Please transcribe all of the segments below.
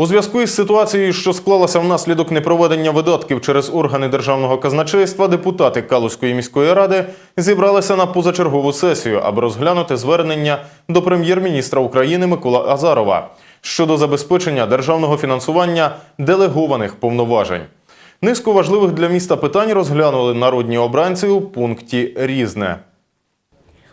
У зв'язку із ситуацією, що склалася внаслідок непроведення видатків через органи державного казначейства, депутати Калузької міської ради зібралися на позачергову сесію, аби розглянути звернення до прем'єр-міністра України Микола Азарова щодо забезпечення державного фінансування делегованих повноважень. Низку важливих для міста питань розглянули народні обранці у пункті Різне.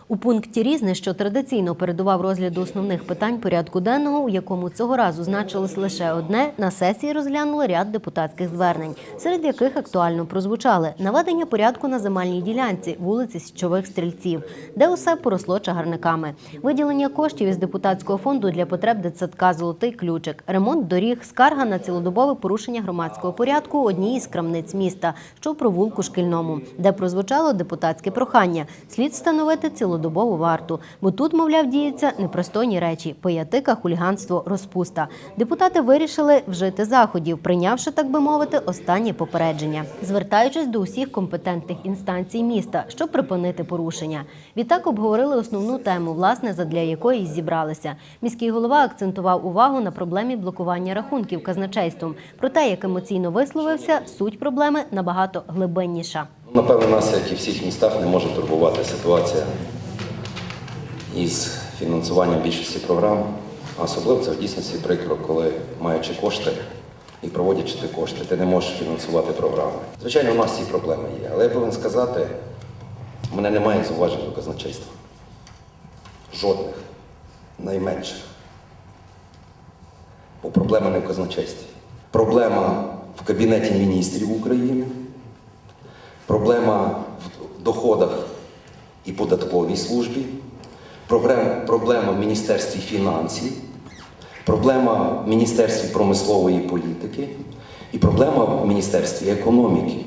У пункті різне, що традиційно передував розгляду основних питань порядку денного, у якому цього разу значилось лише одне, на сесії розглянули ряд депутатських звернень, серед яких актуально прозвучали наведення порядку на земельній ділянці вулиці Січових стрільців, де усе поросло чагарниками, виділення коштів із депутатського фонду для потреб дитсадка Золотий ключик, ремонт доріг, скарга на цілодобове порушення громадського порядку одній із крамниць міста, що в провулку шкільному, де прозвучало депутатське прохання слід встановити цілодобову варту, бо тут, мовляв, діються непристойні речі, пиятика, хуліганство, розпуста. Депутати вирішили вжити заходів, прийнявши, так би мовити, останнє попередження, звертаючись до усіх компетентних інстанцій міста, щоб припинити порушення. Відтак обговорили основну тему, власне, задля якої зібралися. Міський голова акцентував увагу на проблемі блокування рахунків казначейством. Про те, як емоційно висловився, суть проблеми набагато глибинніша. Напевно, нас, як і всіх містах, не може турбувати ситуація із фінансуванням більшості програм. А особливо це в дійсності прикро, коли маючи кошти і проводячи ті кошти, ти не можеш фінансувати програми. Звичайно, у нас ці проблеми є, але я повинен сказати, у мене немає зауважень до казначейства. Жодних, найменших. Бо проблема не в казначействі. Проблема в Кабінеті міністрів України. Проблема в доходах і податковій службі, проблема, в Міністерстві фінансів, проблема в Міністерстві промислової політики і проблема в Міністерстві економіки.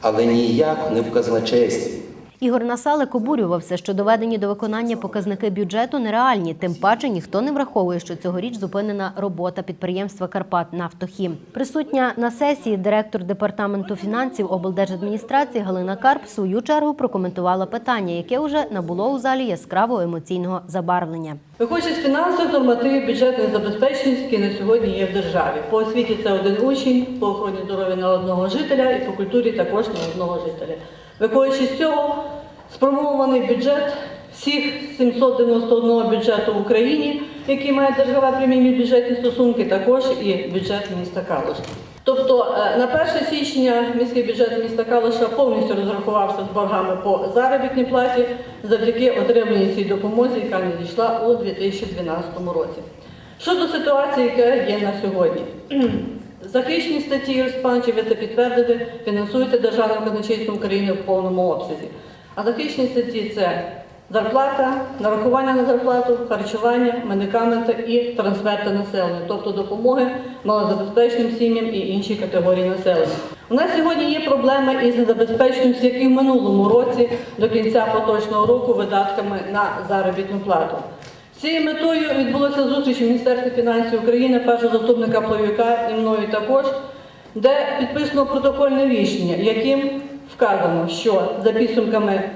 Але ніяк не в казначействі. Ігор Насалик обурювався, що доведені до виконання показники бюджету нереальні. Тим паче ніхто не враховує, що цьогоріч зупинена робота підприємства «Карпатнафтохім». Присутня на сесії директор департаменту фінансів облдержадміністрації Галина Карп в свою чергу прокоментувала питання, яке вже набуло у залі яскравого емоційного забарвлення. Виходячи з фінансових нормативів бюджетної забезпеченості, які на сьогодні є в державі. По освіті це один учень, по охороні здоров'я на одного жителя і по культурі також на одного жителя. Виходячи з цього, сформований бюджет всіх 791 бюджету в Україні, який має держава прямі бюджетні стосунки, також і бюджет міста Калуш. Тобто е, на 1 січня міський бюджет міста Калуша повністю розрахувався з боргами по заробітній платі завдяки отриманій цій допомозі, яка надійшла у 2012 році. Щодо ситуації, яка є на сьогодні. Захищені статті Руспанчі, ви це підтвердите, фінансуються Державним казначейством України в повному обсязі. А захищені статті це зарплата, нарахування на зарплату, харчування, медикаменти і трансферти населення, тобто допомоги малозабезпеченим сім'ям і іншій категорії населення. У нас сьогодні є проблема із незабезпеченістю, як і в минулому році до кінця поточного року видатками на заробітну плату. Цією метою відбулася зустріч у Міністерстві фінансів України, першого заступника Плавюка і мною також, де підписано протокольне рішення, яким вказано, що за підсумками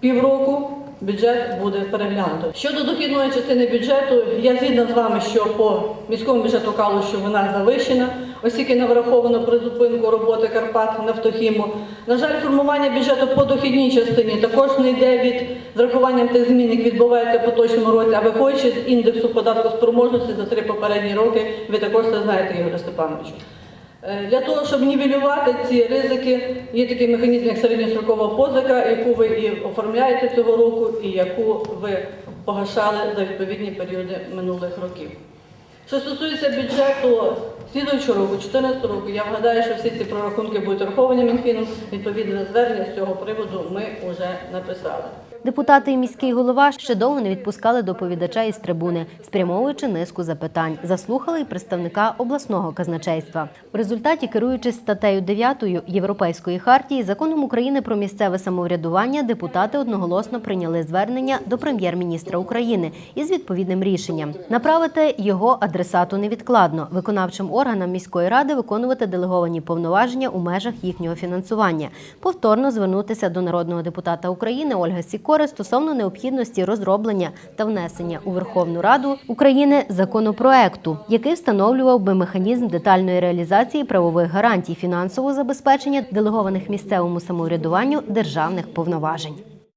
півроку бюджет буде переглянуто. Щодо дохідної частини бюджету, я згідна з вами, що по міському бюджету Калуші вона завищена, оскільки не враховано призупинку роботи Карпат Нафтохіму. На жаль, формування бюджету по дохідній частині також не йде від з рахуванням тих змін, які відбуваються в поточному році, а виходячи з індексу податку спроможності за три попередні роки, ви також це знаєте, Ігоре Степановичу. Е, Для того, щоб нівелювати ці ризики, є такий механізм, як середньострокова позика, яку ви і оформляєте цього року, і яку ви погашали за відповідні періоди минулих років. Що стосується бюджету слідуючого року, 2014 року, я вгадаю, що всі ці прорахунки будуть враховані Мінфіном. Відповідне звернення з цього приводу ми вже написали. Депутати і міський голова ще довго не відпускали доповідача із трибуни, спрямовуючи низку запитань. Заслухали й представника обласного казначейства. В результаті, керуючись статтею 9 Європейської хартії, законом України про місцеве самоврядування, депутати одноголосно прийняли звернення до прем'єр-міністра України із відповідним рішенням направити його адресату невідкладно виконавчим органам міської ради виконувати делеговані повноваження у межах їхнього фінансування, повторно звернутися до народного депутата України Ольги Сікор Скори стосовно необхідності розроблення та внесення у Верховну Раду України законопроекту, який встановлював би механізм детальної реалізації правових гарантій фінансового забезпечення делегованих місцевому самоврядуванню державних повноважень.